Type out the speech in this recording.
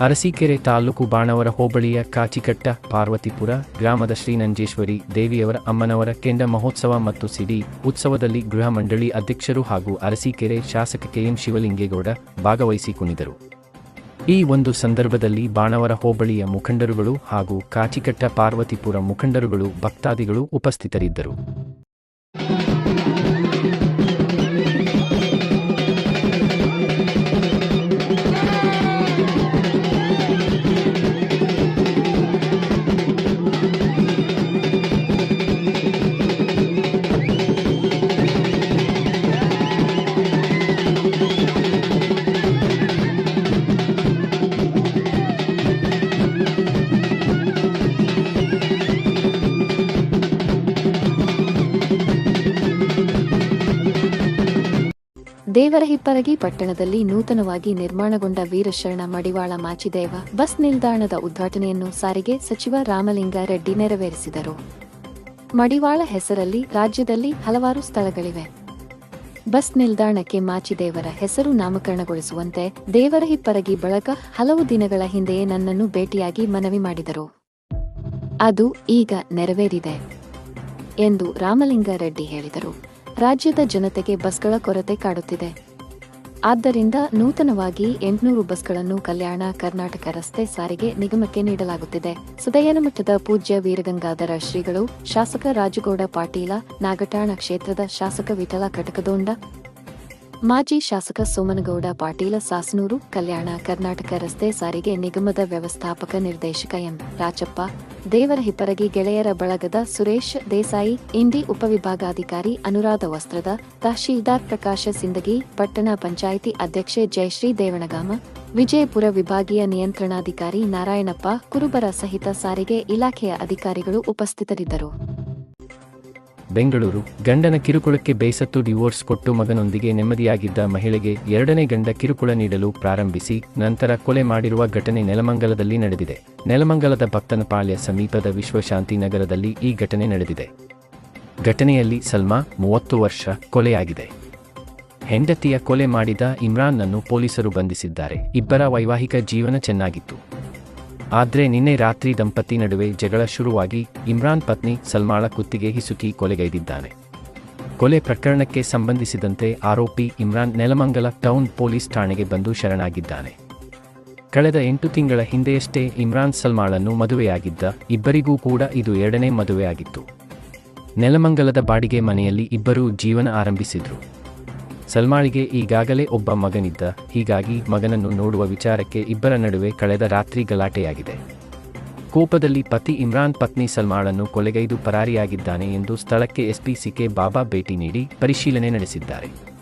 ಅರಸೀಕೆರೆ ತಾಲೂಕು ಬಾಣವರ ಹೋಬಳಿಯ ಕಾಚಿಕಟ್ಟ, ಪಾರ್ವತಿಪುರ ಗ್ರಾಮದ ಶ್ರೀನಂಜೇಶ್ವರಿ ದೇವಿಯವರ ಅಮ್ಮನವರ ಕೆಂಡ ಮಹೋತ್ಸವ ಮತ್ತು ಸಿಡಿ ಉತ್ಸವದಲ್ಲಿ ಗೃಹ ಮಂಡಳಿ ಅಧ್ಯಕ್ಷರು ಹಾಗೂ ಅರಸೀಕೆರೆ ಶಾಸಕ ಕೆಎಂ ಶಿವಲಿಂಗೇಗೌಡ ಭಾಗವಹಿಸಿ ಕುಣಿದರು. ಈ ಒಂದು ಸಂದರ್ಭದಲ್ಲಿ ಬಾಣವರ ಹೋಬಳಿಯ ಮುಖಂಡರುಗಳು ಹಾಗೂ ಕಾಚಿಕಟ್ಟ, ಪಾರ್ವತಿಪುರ ಮುಖಂಡರುಗಳು, ಭಕ್ತಾದಿಗಳು ಉಪಸ್ಥಿತರಿದ್ದರು. ದೇವರಹಿಪ್ಪರಗಿ ಪಟ್ಟಣದಲ್ಲಿ ನೂತನವಾಗಿ ನಿರ್ಮಾಣಗೊಂಡ ವೀರಶರಣ ಮಡಿವಾಳ ಮಾಚಿದೇವ ಬಸ್ ನಿಲ್ದಾಣದ ಉದ್ಘಾಟನೆಯನ್ನು ಸಾರಿಗೆ ಸಚಿವ ರಾಮಲಿಂಗಾರೆಡ್ಡಿ ನೆರವೇರಿಸಿದರು. ಮಡಿವಾಳ ಹೆಸರಲ್ಲಿ ರಾಜ್ಯದಲ್ಲಿ ಹಲವಾರು ಸ್ಥಳಗಳಿವೆ. ಬಸ್ ನಿಲ್ದಾಣಕ್ಕೆ ಮಾಚಿದೇವರ ಹೆಸರು ನಾಮಕರಣಗೊಳಿಸುವಂತೆ ದೇವರಹಿಪ್ಪರಗಿ ಬಳಗ ಹಲವು ದಿನಗಳ ಹಿಂದೆಯೇ ನನ್ನನ್ನು ಭೇಟಿಯಾಗಿ ಮನವಿ ಮಾಡಿದರು. ಅದು ಈಗ ನೆರವೇರಿದೆ ಎಂದು ರಾಮಲಿಂಗಾರೆಡ್ಡಿ ಹೇಳಿದರು. ರಾಜ್ಯದ ಜನತೆಗೆ ಬಸ್ಗಳ ಕೊರತೆ ಕಾಡುತ್ತಿದೆ. ಆದ್ದರಿಂದ ನೂತನವಾಗಿ ಎಂಟುನೂರು ಬಸ್ಗಳನ್ನು ಕಲ್ಯಾಣ ಕರ್ನಾಟಕ ರಸ್ತೆ ಸಾರಿಗೆ ನಿಗಮಕ್ಕೆ ನೀಡಲಾಗುತ್ತಿದೆ. ಸುದಯನ ಮಠದ ಪೂಜ್ಯ ವೀರಗಂಗಾಧರ ಶ್ರೀಗಳು, ಶಾಸಕ ರಾಜಗೌಡ ಪಾಟೀಲ, ನಾಗಠಾಣ ಕ್ಷೇತ್ರದ ಶಾಸಕ ವಿಠಲ ಕಟಕದೊಂಡ, ಮಾಜಿ ಶಾಸಕ ಸೋಮನಗೌಡ ಪಾಟೀಲ, ಸಾಸನೂರು ಕಲ್ಯಾಣ ಕರ್ನಾಟಕ ರಸ್ತೆ ಸಾರಿಗೆ ನಿಗಮದ ವ್ಯವಸ್ಥಾಪಕ ನಿರ್ದೇಶಕ ಎಂ ರಾಜಪ್ಪ ದೇವರ ಹಿಪ್ಪರಗಿ ಗೆಳೆಯರ ಬಳಗದ ಸುರೇಶ್ ದೇಸಾಯಿ, ಇಂಡಿ ಉಪವಿಭಾಗಾಧಿಕಾರಿ ಅನುರಾಧ ವಸ್ತ್ರದ ತಹಶೀಲ್ದಾರ್ ಪ್ರಕಾಶ ಸಿಂದಗಿ, ಪಟ್ಟಣ ಪಂಚಾಯಿತಿ ಅಧ್ಯಕ್ಷೆ ಜಯಶ್ರೀ ದೇವಣಗಾಮ ವಿಜಯಪುರ ವಿಭಾಗೀಯ ನಿಯಂತ್ರಣಾಧಿಕಾರಿ ನಾರಾಯಣಪ್ಪ, ಕುರುಬರ ಸಹಿತ ಸಾರಿಗೆ ಇಲಾಖೆಯ ಅಧಿಕಾರಿಗಳು ಉಪಸ್ಥಿತರಿದ್ದರು. ಬೆಂಗಳೂರು, ಗಂಡನ ಕಿರುಕುಳಕ್ಕೆ ಬೇಸತ್ತು ಡಿವೋರ್ಸ್ ಕೊಟ್ಟು ಮಗನೊಂದಿಗೆ ನೆಮ್ಮದಿಯಾಗಿದ್ದ ಮಹಿಳೆಗೆ ಎರಡನೇ ಗಂಡ ಕಿರುಕುಳ ನೀಡಲು ಪ್ರಾರಂಭಿಸಿ ನಂತರ ಕೊಲೆ ಮಾಡಿರುವ ಘಟನೆ ನೆಲಮಂಗಲದಲ್ಲಿ ನಡೆದಿದೆ. ನೆಲಮಂಗಲದ ಭಕ್ತನಪಾಳ್ಯ ಸಮೀಪದ ವಿಶ್ವಶಾಂತಿ ನಗರದಲ್ಲಿ ಈ ಘಟನೆ ನಡೆದಿದೆ. ಘಟನೆಯಲ್ಲಿ ಸಲ್ಮಾ, ಮೂವತ್ತು ವರ್ಷ, ಕೊಲೆಯಾಗಿದೆ. ಹೆಂಡತಿಯ ಕೊಲೆ ಮಾಡಿದ ಇಮ್ರಾನ್ನನ್ನು ಪೊಲೀಸರು ಬಂಧಿಸಿದ್ದಾರೆ. ಇಬ್ಬರ ವೈವಾಹಿಕ ಜೀವನ ಚೆನ್ನಾಗಿತ್ತು. ಆದ್ರೆ ನಿನ್ನೆ ರಾತ್ರಿ ದಂಪತಿ ನಡುವೆ ಜಗಳ ಶುರುವಾಗಿ ಇಮ್ರಾನ್ ಪತ್ನಿ ಸಲ್ಮಾಳ ಕುತ್ತಿಗೆ ಹಿಸುಕಿ ಕೊಲೆಗೈದಿದ್ದಾನೆ. ಕೊಲೆ ಪ್ರಕರಣಕ್ಕೆ ಸಂಬಂಧಿಸಿದಂತೆ ಆರೋಪಿ ಇಮ್ರಾನ್ ನೆಲಮಂಗಲ ಟೌನ್ ಪೊಲೀಸ್ ಠಾಣೆಗೆ ಬಂದು ಶರಣಾಗಿದ್ದಾನೆ. ಕಳೆದ ಎಂಟು ತಿಂಗಳ ಹಿಂದೆಯಷ್ಟೇ ಇಮ್ರಾನ್ ಸಲ್ಮಾಳನ್ನು ಮದುವೆಯಾಗಿದ್ದ ಇಬ್ಬರಿಗೂ ಕೂಡ ಇದು ಎರಡನೇ ಮದುವೆಯಾಗಿತ್ತು. ನೆಲಮಂಗಲದ ಬಾಡಿಗೆ ಮನೆಯಲ್ಲಿ ಇಬ್ಬರೂ ಜೀವನ ಆರಂಭಿಸಿದ್ರು. ಸಲ್ಮಾಳಿಗೆ ಈಗಾಗಲೇ ಒಬ್ಬ ಮಗನಿದ್ದ. ಹೀಗಾಗಿ ಮಗನನ್ನು ನೋಡುವ ವಿಚಾರಕ್ಕೆ ಇಬ್ಬರ ನಡುವೆ ಕಳೆದ ರಾತ್ರಿ ಗಲಾಟೆಯಾಗಿದೆ. ಕೋಪದಲ್ಲಿ ಪತಿ ಇಮ್ರಾನ್ ಪತ್ನಿ ಸಲ್ಮಾಳನ್ನು ಕೊಲೆಗೈದು ಪರಾರಿಯಾಗಿದ್ದಾನೆ ಎಂದು ಸ್ಥಳಕ್ಕೆ ಎಸ್ಪಿ ಸಿಕೆ ಬಾಬಾ ಭೇಟಿ ನೀಡಿ ಪರಿಶೀಲನೆ ನಡೆಸಿದ್ದಾರೆ.